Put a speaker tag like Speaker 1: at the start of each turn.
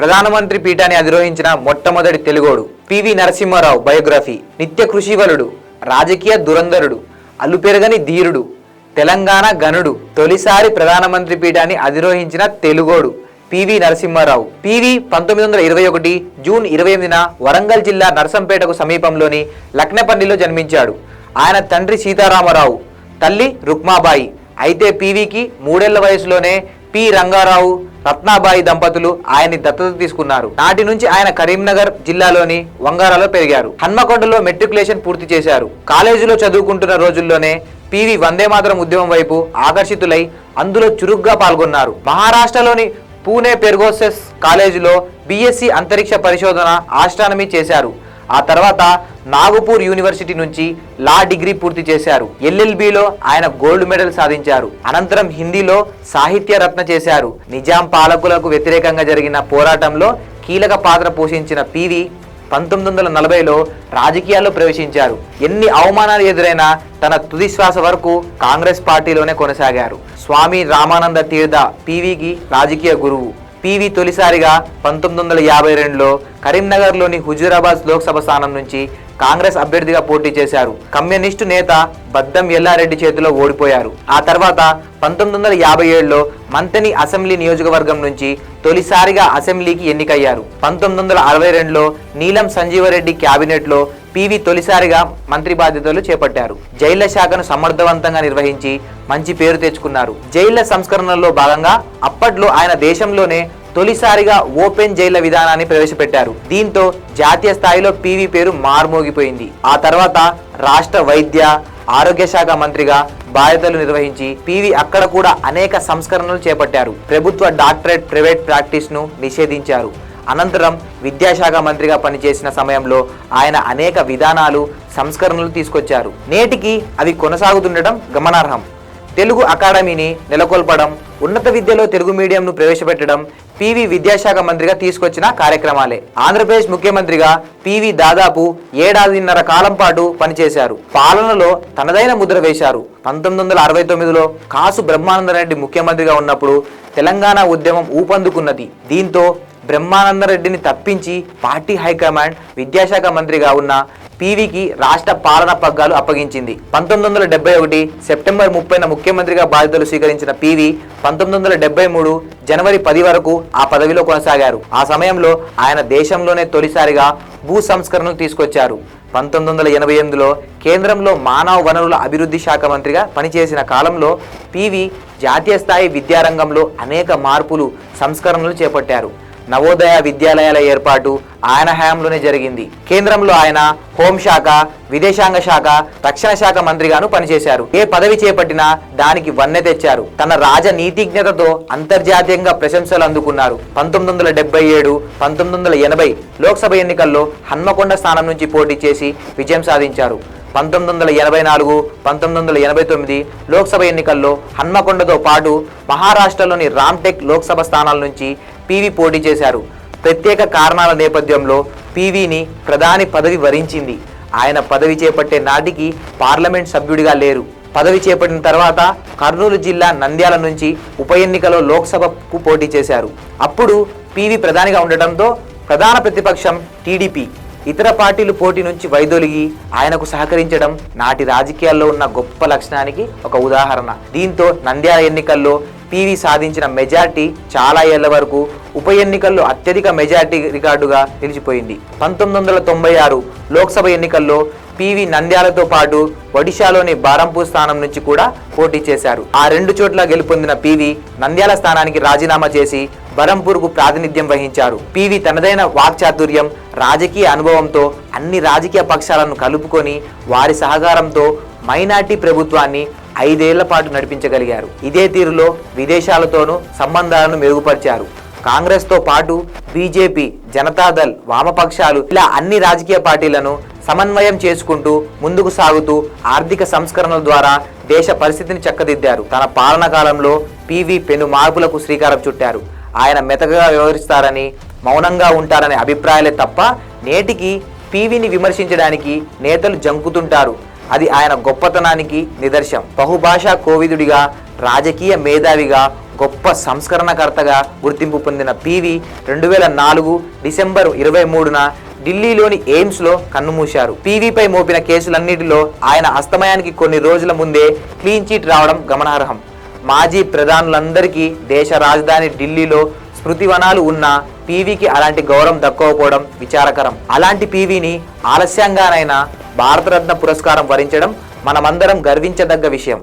Speaker 1: ప్రధానమంత్రి పీఠాన్ని అధిరోహించిన మొట్టమొదటి తెలుగోడు పివి నరసింహారావు బయోగ్రఫీ నిత్య కృషివలుడు రాజకీయ దురంధరుడు అల్లుపెరగని ధీరుడు తెలంగాణ గనుడు తొలిసారి ప్రధానమంత్రి పీఠాన్ని అధిరోహించిన తెలుగోడు పివి నరసింహారావు. పివి పంతొమ్మిది వందల ఇరవై ఒకటి జూన్ ఇరవై ఎనిమిదిన వరంగల్ జిల్లా నరసంపేటకు సమీపంలోని లక్నపల్లిలో జన్మించాడు. ఆయన తండ్రి సీతారామరావు తల్లి రుక్మాబాయి. అయితే పివికి మూడేళ్ళ వయసులోనే పి. రంగారావు రత్నాబాయి దంపతులు ఆయన్ని దత్తత తీసుకున్నారు. నాటి నుంచి ఆయన కరీంనగర్ జిల్లాలోని వంగారాలో పెరిగారు. హన్మకొండలో మెట్రికులేషన్ పూర్తి చేశారు. కాలేజీలో చదువుకుంటున్న రోజుల్లోనే పివి వందే మాతరం ఉద్యమం వైపు ఆకర్షితులై అందులో చురుగ్గా పాల్గొన్నారు. మహారాష్ట్రలోని పూణే పెర్గోసెస్ కాలేజీలో బీఎస్సీ అంతరిక్ష పరిశోధన ఆస్ట్రానమీ చేశారు. ఆ తర్వాత నాగపూర్ యూనివర్సిటీ నుంచి లా డిగ్రీ పూర్తి చేశారు. ఎల్ఎల్బిలో ఆయన గోల్డ్ మెడల్ సాధించారు. అనంతరం హిందీలో సాహిత్య రత్న చేశారు. నిజాం పాలకులకు వ్యతిరేకంగా జరిగిన పోరాటంలో కీలక పాత్ర పోషించిన పివి పంతొమ్మిది వందల నలభైలో రాజకీయాల్లో ప్రవేశించారు. ఎన్ని అవమానాలు ఎదురైనా తన తుది శ్వాస వరకు కాంగ్రెస్ పార్టీలోనే కొనసాగారు. స్వామి రామానంద తీర్థ పీవీకి రాజకీయ గురువు. పీవీ తొలిసారిగా పంతొమ్మిది వందల యాభై రెండులో కరీంనగర్లోని హుజూరాబాద్ లోక్సభ స్థానం నుంచి కాంగ్రెస్ అభ్యర్థిగా పోటీ చేశారు. కమ్యూనిస్టు నేత బద్దం ఎల్లారెడ్డి చేతిలో ఓడిపోయారు. ఆ తర్వాత పంతొమ్మిది వందల యాభై ఏడులో మంతని అసెంబ్లీ నియోజకవర్గం నుంచి తొలిసారిగా అసెంబ్లీకి ఎన్నికయ్యారు. పంతొమ్మిది వందల అరవై రెండులో నీలం సంజీవరెడ్డి క్యాబినెట్లో పివి తొలిసారిగా మంత్రి బాధ్యతలు చేపట్టారు. జైళ్ళ శాఖను సమర్థవంతంగా నిర్వహించి మంచి పేరు తెచ్చుకున్నారు. జైళ్ళ సంస్కరణల్లో భాగంగా అప్పట్లో ఆయన దేశంలోనే తొలిసారిగా ఓపెన్ జైళ్ళ విధానాన్ని ప్రవేశపెట్టారు. దీంతో జాతీయ స్థాయిలో పివి పేరు మార్మోగిపోయింది. ఆ తర్వాత రాష్ట్ర వైద్య ఆరోగ్య శాఖ మంత్రిగా బాధ్యతలు నిర్వహించి పివి అక్కడ కూడా అనేక సంస్కరణలు చేపట్టారు. ప్రభుత్వ డాక్టరేట్ ప్రైవేట్ ప్రాక్టీస్ను నిషేధించారు. అనంతరం విద్యాశాఖ మంత్రిగా పనిచేసిన సమయంలో ఆయన అనేక విధానాలు సంస్కరణలు తీసుకొచ్చారు. నేటికి అవి కొనసాగుతుండటం గమనార్హం. తెలుగు అకాడమీని నెలకొల్పడం ఉన్నత విద్యలో తెలుగు మీడియంను ప్రవేశపెట్టడం పివి విద్యాశాఖ మంత్రిగా తీసుకొచ్చిన కార్యక్రమాలే. ఆంధ్రప్రదేశ్ ముఖ్యమంత్రిగా పివి దాదాపు ఏడాదిన్నర కాలం పాటు పనిచేశారు. పాలనలో తనదైన ముద్ర వేశారు. పంతొమ్మిది వందల అరవై తొమ్మిదిలో కాసు బ్రహ్మానందరెడ్డి ముఖ్యమంత్రిగా ఉన్నప్పుడు తెలంగాణ ఉద్యమం ఊపందుకున్నది. దీంతో బ్రహ్మానందరెడ్డిని తప్పించి పార్టీ హైకమాండ్ విద్యాశాఖ మంత్రిగా ఉన్న పీవీకి రాష్ట్ర పాలన పగ్గాలు అప్పగించింది. పంతొమ్మిది వందల డెబ్బై ఒకటి సెప్టెంబర్ ముప్పైన ముఖ్యమంత్రిగా బాధ్యతలు స్వీకరించిన పీవీ పంతొమ్మిది వందల డెబ్బై మూడు జనవరి పది వరకు ఆ పదవిలో కొనసాగారు. ఆ సమయంలో ఆయన దేశంలోనే తొలిసారిగా భూ సంస్కరణలు తీసుకొచ్చారు. పంతొమ్మిది వందల ఎనభై ఎనిమిదిలో కేంద్రంలో మానవ వనరుల అభివృద్ధి శాఖ మంత్రిగా పనిచేసిన కాలంలో పీవీ జాతీయ స్థాయి విద్యారంగంలో అనేక మార్పులు సంస్కరణలు చేపట్టారు. నవోదయ విద్యాలయాల ఏర్పాటు ఆయన హయాంలోనే జరిగింది. కేంద్రంలో ఆయన హోంశాఖ విదేశాంగ శాఖ రక్షణ శాఖ మంత్రిగాను పనిచేశారు. ఏ పదవి చేపట్టినా దానికి వన్నె తెచ్చారు. తన రాజనీతిజ్ఞతతో అంతర్జాతీయంగా ప్రశంసలు అందుకున్నారు. పంతొమ్మిది వందల డెబ్బై ఏడు పంతొమ్మిది వందల ఎనభై లోక్సభ ఎన్నికల్లో హన్మకొండ స్థానం నుంచి పోటీ చేసి విజయం సాధించారు. పంతొమ్మిది వందల ఎనభై నాలుగు పంతొమ్మిది వందల ఎనభై తొమ్మిది లోక్సభ ఎన్నికల్లో హన్మకొండతో పాటు మహారాష్ట్రలోని రామ్టెక్ లోక్సభ స్థానాల నుంచి పీవీ పోటీ చేశారు. ప్రత్యేక కారణాల నేపథ్యంలో పీవీని ప్రధాని పదవి వరించింది. ఆయన పదవి చేపట్టే నాటికి పార్లమెంట్ సభ్యుడిగా లేరు. పదవి చేపట్టిన తర్వాత కర్నూలు జిల్లా నంద్యాల నుంచి ఉప ఎన్నికలో లోక్సభకు పోటీ చేశారు. అప్పుడు పీవీ ప్రధానిగా ఉండటంతో ప్రధాన ప్రతిపక్షం టీడీపీ. ఇతర పార్టీలు పోటీ నుంచి వైదొలిగి ఆయనకు సహకరించడం నాటి రాజకీయాల్లో ఉన్న గొప్ప లక్షణానికి ఒక ఉదాహరణ. దీంతో నంద్యాల ఎన్నికల్లో పీవీ సాధించిన మెజార్టీ చాలా ఏళ్ళ వరకు ఉప ఎన్నికల్లో అత్యధిక మెజార్టీ రికార్డుగా నిలిచిపోయింది. పంతొమ్మిది వందల తొంభై ఆరు లోక్సభ ఎన్నికల్లో పివి నంద్యాలతో పాటు ఒడిశాలోని బారంపూర్ స్థానం నుంచి కూడా పోటీ చేశారు. ఆ రెండు చోట్ల గెలుపొందిన పివి నంద్యాల స్థానానికి రాజీనామా చేసి బరంపూర్కు ప్రాతినిధ్యం వహించారు. పివి తనదైన వాక్చాతుర్యం రాజకీయ అనుభవంతో అన్ని రాజకీయ పక్షాలను కలుపుకొని వారి సహకారంతో మైనార్టీ ప్రభుత్వాన్ని ఐదేళ్ళ పాటు నడిపించగలిగారు. ఇదే తీరులో విదేశాలతోనూ సంబంధాలను మెరుగుపరిచారు. కాంగ్రెస్తో పాటు బీజేపీ జనతాదళ్ వామపక్షాలు ఇలా అన్ని రాజకీయ పార్టీలను సమన్వయం చేసుకుంటూ ముందుకు సాగుతూ ఆర్థిక సంస్కరణల ద్వారా దేశ పరిస్థితిని చక్కదిద్దారు. తన పాలన కాలంలో పివి పెను మార్పులకు శ్రీకారం చుట్టారు. ఆయన మెతకగా వ్యవహరిస్తారని మౌనంగా ఉంటారనే అభిప్రాయాలే తప్ప నేటికి పీవీని విమర్శించడానికి నేతలు జంకుతుంటారు. అది ఆయన గొప్పతనానికి నిదర్శనం. బహుభాషా కోవిదుడిగా రాజకీయ మేధావిగా గొప్ప సంస్కరణకర్తగా గుర్తింపు పొందిన పీవీ రెండు వేల నాలుగు డిసెంబర్ ఇరవై మూడున ఢిల్లీలోని ఎయిమ్స్లో కన్నుమూశారు. పీవీపై మోపిన కేసులన్నిటిలో ఆయన అస్తమయానికి కొన్ని రోజుల ముందే క్లీన్ చీట్ రావడం గమనార్హం. మాజీ ప్రధానులందరికీ దేశ రాజధాని ఢిల్లీలో స్మృతివనాలు ఉన్న పీవీకి అలాంటి గౌరవం దక్కకపోవడం విచారకరం. అలాంటి పీవీని ఆలస్యంగానైనా భారతరత్న పురస్కారం వరించడం మనమందరం గర్వించదగ్గ విషయం.